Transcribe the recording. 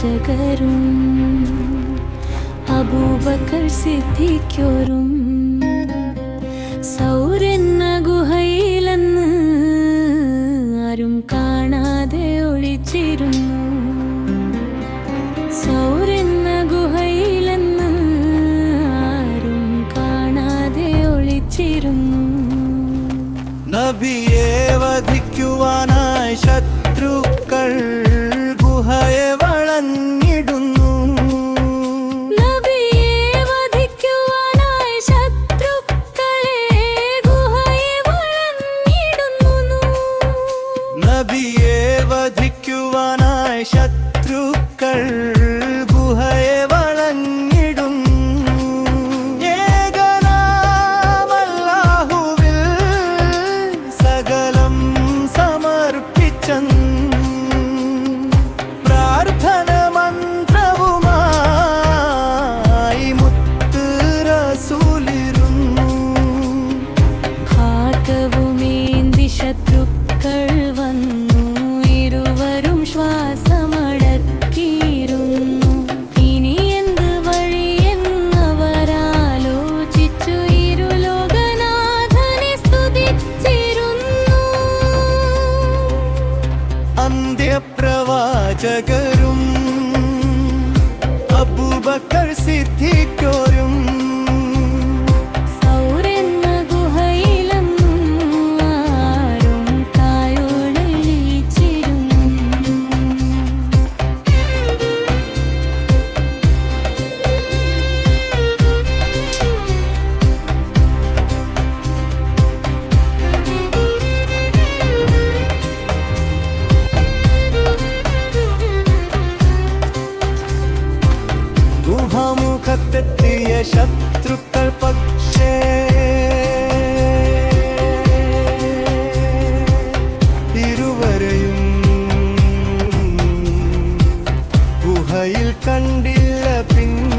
പ്രവാചകരും അബൂബക്കർ സിദ്ധിക്കോരും സൗരെന്ന ഗുഹയിലെന്ന് ആരും കാണാതെ ഒളിച്ചിരുന്നു. സൗരെന്ന ഗുഹയിലെന്ന് ആരും കാണാതെ ഒളിച്ചിരുന്നു. നബിയെ വധിക്കുവാനായി ശത്രുക്കൾ ഗുഹയെ ശത്രുക്കൾ അന്ത്യപ്രവാചകരും അബൂബക്കർ സിദ്ധിക്കൊരു ലോകത്തെത്തിയ ശത്രുക്കൾ പക്ഷേ ഇരുവരെയും ഗുഹയിൽ കണ്ടില്ല പിന്നെ